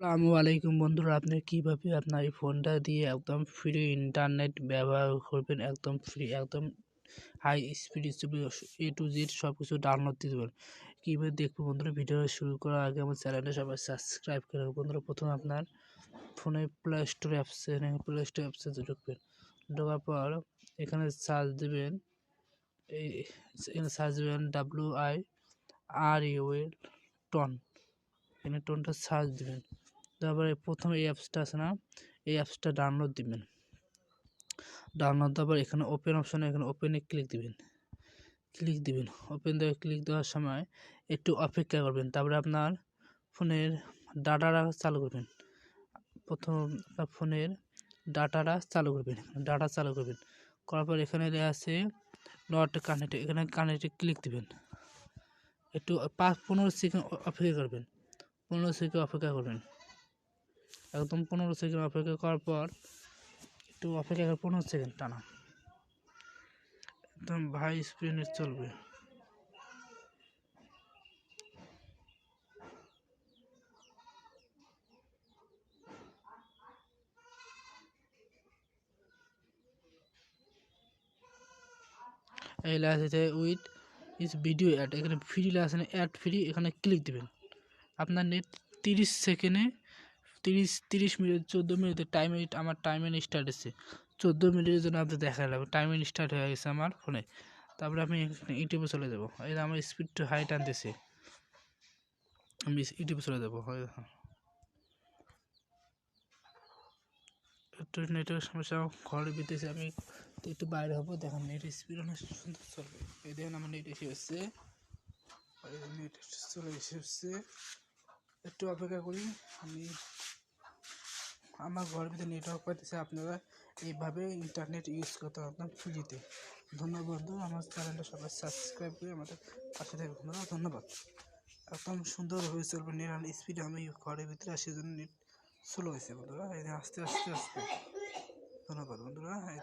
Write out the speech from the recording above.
আসসালামু আলাইকুম বন্ধুরা, আপনি কীভাবে আপনার এই ফোনটা দিয়ে একদম ফ্রি ইন্টারনেট ব্যবহার করবেন? একদম ফ্রি একদম high speed speed A to Z সব কিছু ডাউনলোড দিতে পারবেন কীভাবে দেখব বন্ধুরা ভিডিও শুরু করার আগে আমার চ্যানেলটা সবাই সাবস্ক্রাইব করে বন্ধুরা, প্রথমে আপনার ফোনে প্লে স্টোর অ্যাপসে প্লে স্টোর অ্যাপসে ঢুকবেন। ঢোকার পর এখানে সার্চ দেবেন, এই এখানে সার্চ দেবেন W I R U tone এখানে টোনটা সার্চ দেবেন। তারপরে প্রথম এই অ্যাপসটা আছে না, এই অ্যাপসটা ডাউনলোড দিবেন। ডাউনলোড দেওয়ার এখানে ওপেন অপশানে এখানে ওপেনে ক্লিক দিবেন। ক্লিক দিবেন। ওপেন দেওয়া ক্লিক দেওয়ার সময় একটু অপেক্ষা করবেন। তারপরে আপনার ফোনের ডাটাটা চালু করবেন। প্রথম আপনার ফোনের ডাটাটা চালু করবেন। ডাটা চালু করবেন। করার পর এখানে দেওয়া আছে নট কানেক্ট এখানে কানেক্টে ক্লিক দিবেন। একটু পাঁচ পনেরো সেকেন্ড অপেক্ষা করবেন। পনেরো সেকেন্ড অপেক্ষা করবেন। একদম পনেরো সেকেন্ড অপেক্ষা করার পর, একটু অপেক্ষা করে পনেরো সেকেন্ড টানা। একদম ভাই স্পিডে চলবে। এই লাইসে উইথ ইস ভিডিও অ্যাড এখানে ফ্রি লাইসেন্স অ্যাড ফ্রি এখানে ক্লিক দেবেন। আপনার নেট তিরিশ সেকেন্ডে তিরিশ তিরিশ মিনিট, চোদ্দ মিনিটে টাইমে আমার টাইমের স্টার্ট এসেছে চোদ্দ মিনিটের জন্য আপনি দেখা যাবে টাইমের স্টার্ট হয়ে গেছে আমার ফোনে তারপরে আমি ইউটিউবে চলে যাব। এই আমার স্পিড হাই টানতেছে। আমি ইউটিউবে চলে যাব। একটু নেটের সমস্যা, ঘরে বিতেছে আমি একটু বাইরে হব। দেখেন নেটের স্পিড অনেক সুন্দর চলবে। এই দেখেন, আমার নেট এসে এসছে নেট চলে এসে এসছে একটু অপেক্ষা করি, আমি আমার ঘরের ভিতরে নেটওয়ার্ক পাইতেছে আপনারা এইভাবে ইন্টারনেট ইউজ করতে পারবেন ফ্রিতে ধন্যবাদ আমার চ্যানেলটা সবাই সাবস্ক্রাইব করে আমাদের পাশে থাকবে ধন্যবাদ ধন্যবাদ। একদম সুন্দরভাবে চলবে নেট স্পিডে আমি ঘরের ভিতরে আসি জন্য নেট স্লো হয়েছে বন্ধুরা, এই আস্তে আস্তে আস্তে। ধন্যবাদ বন্ধুরা, এই